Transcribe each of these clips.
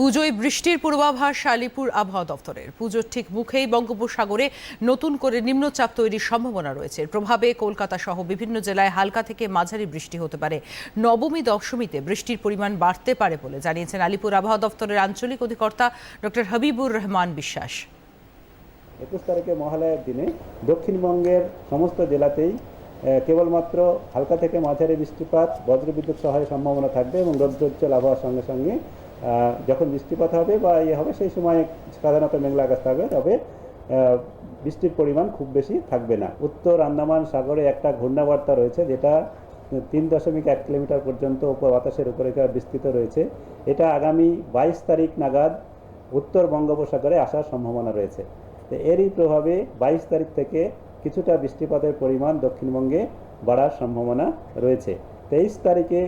পুজোয় বৃষ্টির পূর্বাভাস আলিপুর আবহাওয়া দফতরের পুজোর ঠিক মুখেই বঙ্গোপসাগরে নতুন করে নিম্নচাপ তৈরির সম্ভাবনা রয়েছে। প্রভাবে কলকাতা সহ বিভিন্ন জেলায় হালকা থেকে মাঝারি বৃষ্টি হতে পারে। নবমী, দশমীতে বৃষ্টির পরিমাণ বাড়তে পারে বলে জানিয়েছেন আলিপুর আবহাওয়া দফতরের আঞ্চলিক অধিকর্তা ডক্টর হাবিবুর রহমান বিশ্বাস। একুশ তারিখে মহালয়ার দিনে দক্ষিণবঙ্গের সমস্ত জেলাতেই কেবলমাত্র হালকা থেকে মাঝারি বৃষ্টিপাত, বজ্রবিদ্যুৎ সহায়ের সম্ভাবনা থাকবে এবং রৌদ্রোজ্জ্বল আবহাওয়ার সঙ্গে সঙ্গে যখন বৃষ্টিপাত হবে বা ইয়ে হবে, সেই সময় সাধারণত মেঘলা আকাশ থাকবে। তবে বৃষ্টির পরিমাণ খুব বেশি থাকবে না। উত্তর আন্দামান সাগরে একটা ঘূর্ণাবর্তা রয়েছে, যেটা তিন দশমিক এক কিলোমিটার পর্যন্ত উপর বাতাসের উপরে বিস্তৃত রয়েছে। এটা আগামী বাইশ তারিখ নাগাদ উত্তর বঙ্গোপসাগরে আসার সম্ভাবনা রয়েছে। তো এরই প্রভাবে বাইশ তারিখ থেকে কিছুটা বৃষ্টিপাতের পরিমাণ দক্ষিণবঙ্গে বাড়ার সম্ভাবনা রয়েছে। তেইশ তারিখে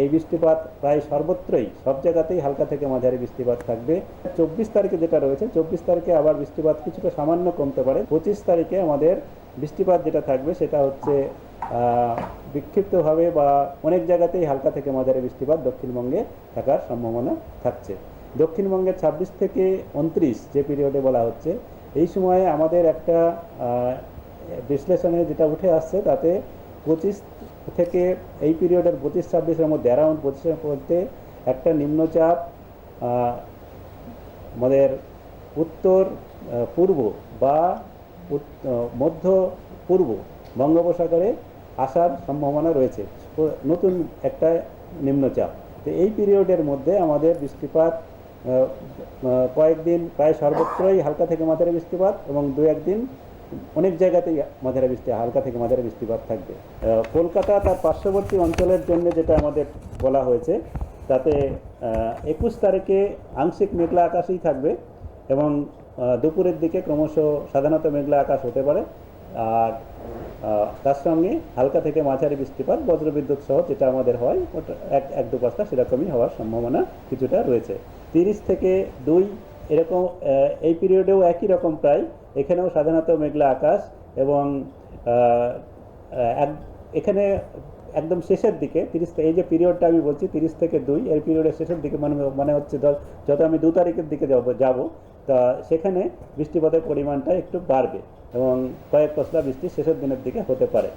এই বৃষ্টিপাত প্রায় সর্বত্রই, সব জায়গাতেই হালকা থেকে মাঝারি বৃষ্টিপাত থাকবে। চব্বিশ তারিখে যেটা রয়েছে, চব্বিশ তারিখে আবার বৃষ্টিপাত কিছুটা সামান্য কমতে পারে। পঁচিশ তারিখে আমাদের বৃষ্টিপাত যেটা থাকবে সেটা হচ্ছে বিক্ষিপ্তভাবে বা অনেক জায়গাতেই হালকা থেকে মাঝারি বৃষ্টিপাত দক্ষিণবঙ্গে থাকার সম্ভাবনা থাকছে। দক্ষিণবঙ্গের ছাব্বিশ থেকে উনত্রিশ যে পিরিয়ডে বলা হচ্ছে, এই সময়ে আমাদের একটা বিশ্লেষণে যেটা উঠে আসছে, তাতে পঁচিশ থেকে এই পিরিয়ডের পঁচিশ ছাব্বিশের মধ্যে অ্যারাউন্ড পঁচিশের মধ্যে একটা নিম্নচাপ আমাদের উত্তর পূর্ব বা মধ্য পূর্ব বঙ্গোপসাগরে আসার সম্ভাবনা রয়েছে। নতুন একটা নিম্নচাপ। তো এই পিরিয়ডের মধ্যে আমাদের বৃষ্টিপাত কয়েকদিন প্রায় সর্বত্রই হালকা থেকে মাঝারি বৃষ্টিপাত এবং দু একদিন অনেক জায়গাতেই মাঝারি বৃষ্টি, হালকা থেকে মাঝারি বৃষ্টিপাত থাকবে। কলকাতা তার পার্শ্ববর্তী অঞ্চলের জন্য যেটা আমাদের বলা হয়েছে, তাতে একুশ তারিখে আংশিক মেঘলা আকাশই থাকবে এবং দুপুরের দিকে ক্রমশ সাধারণত মেঘলা আকাশ হতে পারে। আর তার সঙ্গে হালকা থেকে মাঝারি বৃষ্টিপাত, বজ্রবিদ্যুৎ সহ যেটা আমাদের হয়, ওটা এক এক দু পাঁচটা সেরকমই হওয়ার সম্ভাবনা কিছুটা রয়েছে। তিরিশ থেকে দুই এরকম এই পিরিয়ডেও একই রকম প্রায়। এখানেও সাধারণত মেঘলা আকাশ এবং এখানে একদম শেষের দিকে, তিরিশ এই যে পিরিয়ডটা আমি বলছি, তিরিশ থেকে দুই এই পিরিয়ডের শেষের দিকে মানে মানে হচ্ছে ধর, যত আমি দু তারিখের দিকে যাব যাব, তা সেখানে বৃষ্টিপাতের পরিমাণটা একটু বাড়বে এবং কয়েক পশলা বৃষ্টি শেষের দিনের দিকে হতে পারে।